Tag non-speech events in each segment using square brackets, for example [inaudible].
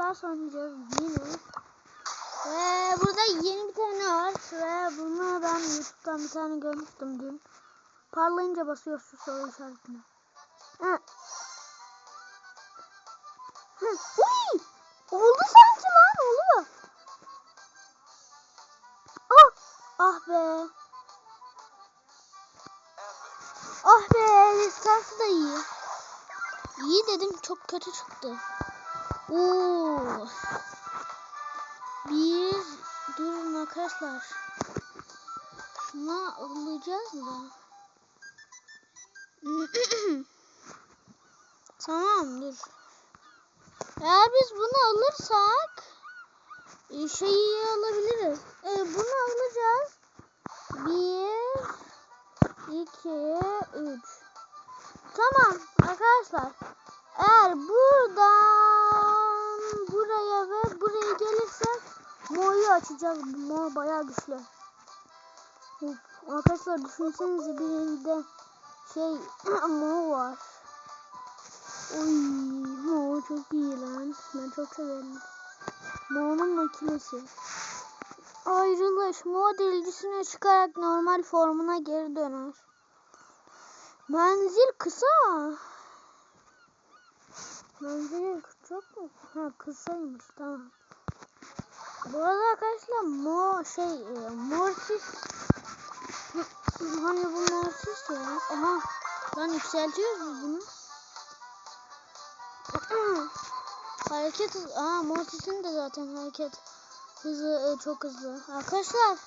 Stars oynayacağız yine. Ve burada yeni bir tane var ve bunu ben YouTube'dan bir tane görmüştüm dün. Parlayınca basıyorsun soru işaretine. Hı. Uy! Oldu sanki lan oluyor. Ah! Ah be. Ah be, lisansı da iyi. İyi dedim çok kötü çıktı. Oo. Bir durun arkadaşlar. Şuna alacağız da. [clears throat] tamam dur. Eğer biz bunu alırsak e, şeyi alabiliriz. E, bunu alacağız. Bir, iki, üç. Tamam arkadaşlar. Eğer buradan buraya ve buraya gelirsek Mo'yu açacağız. Mo bayağı güçlü. Arkadaşlar düşünsenize bir elde şey [clears throat] Mo var. Oy Mo çok iyi lan. Ben çok severim. Mo'nun makinesi. Ayrılış Mo delicisine çıkarak normal formuna geri döner. Menzil kısa. Menzili çok mu? Ha kısaymış tamam. Bu arada arkadaşlar mo şey e, mortis [clears throat] hani bu mortis ya. Aha lan yükseltiyoruz biz bunu. [clears throat] hareket. Aa mortisin de zaten hareket hızı e, çok hızlı. Arkadaşlar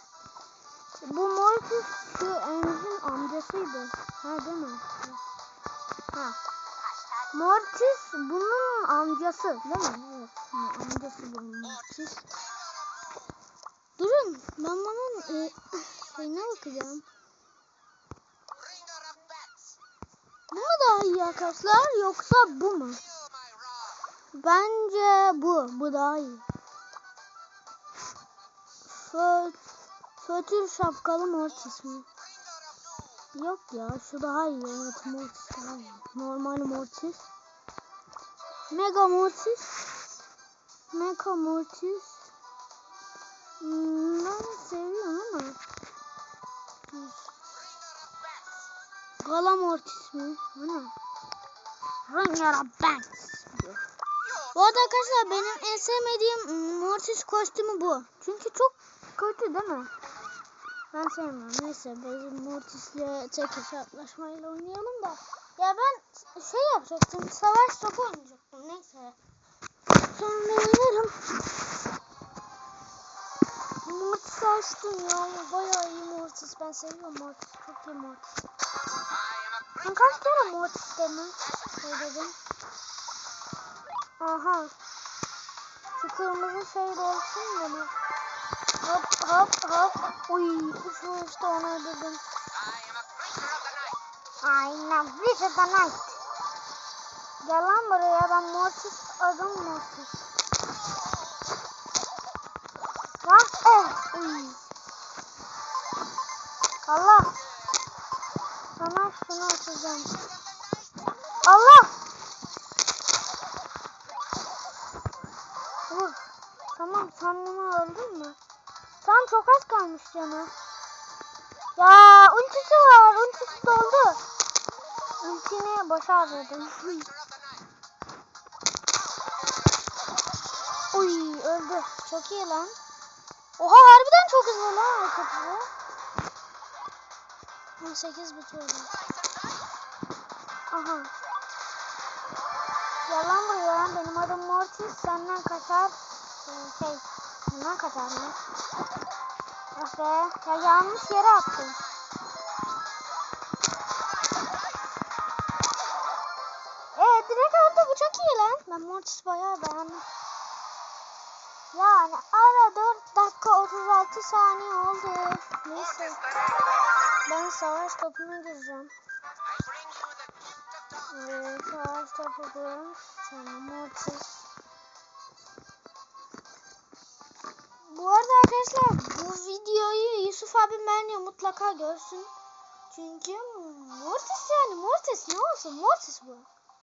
bu mortis şu Enes'in amcasıydı. Ha değil mi? Ha. Mortis bunun amcası değil mi? Evet. Amcası bunun Mortis. Durun ben bunun e, şeyine bakacağım. Bu mu daha iyi arkadaşlar yoksa bu mu? Bence bu. Bu daha iyi. Fö fötür şapkalı Mortis mi? Yok ya şu daha iyi. Evet Mortis daha iyi. Normal Mortis. Mega Mortis. Mega Mortis. Hmm, Ben seviyorum ama. Gala Mortis mi? Bu ne? Ringara Banks. Bu arada arkadaşlar benim en sevmediğim Mortis kostümü bu. Çünkü çok kötü değil mi? Ben sevmiyorum. Neyse bizim Mortis'le tek hesaplaşmayla oynayalım da. Ya ben şey yapacaktım. Savaş topu oynayacaktım. Neyse. Sonra oynarım. Mortis açtım ya. Bayağı iyi Mortis. Ben seviyorum Mortis. Çok iyi Mortis. Ben kaç kere Mortis dedim. Şey dedim. Aha. Şu kırmızı şey olsun mı? Hop hop hop. Uy, şu işte onu öldürdüm. Aynen, bir de night. Gel lan buraya, ben Mortis, adım Mortis. Lan, eh, uy. Allah. Sana şunu açacağım. Allah. Vur. Tamam, kendimi öldün mü? Sen çok az kalmış canı. Ya ultisi var. Ultisi doldu. Ultini boşa harcadım. Uy öldü. Çok iyi lan. Oha harbiden çok hızlı lan hareketi. 18 bitiyordu. Aha. Yalan buraya. Benim adım Mortis. Senden kaçar. Ee, Şey. Senden kaçar mı? Ah be. Ya yanlış yere attım. Evet direkt öldü. Bu çok iyi lan. Ben Mortis bayağı beğendim. Yani ara 4 dakika 36 saniye oldu. Neyse. Ben savaş topuna gireceğim. Evet, savaş topu diyorum. Sonra Mortis. Bu arada arkadaşlar bu videoyu Yusuf abim beğeniyor mutlaka görsün. Çünkü Mortis yani Mortis ne olsun Mortis bu.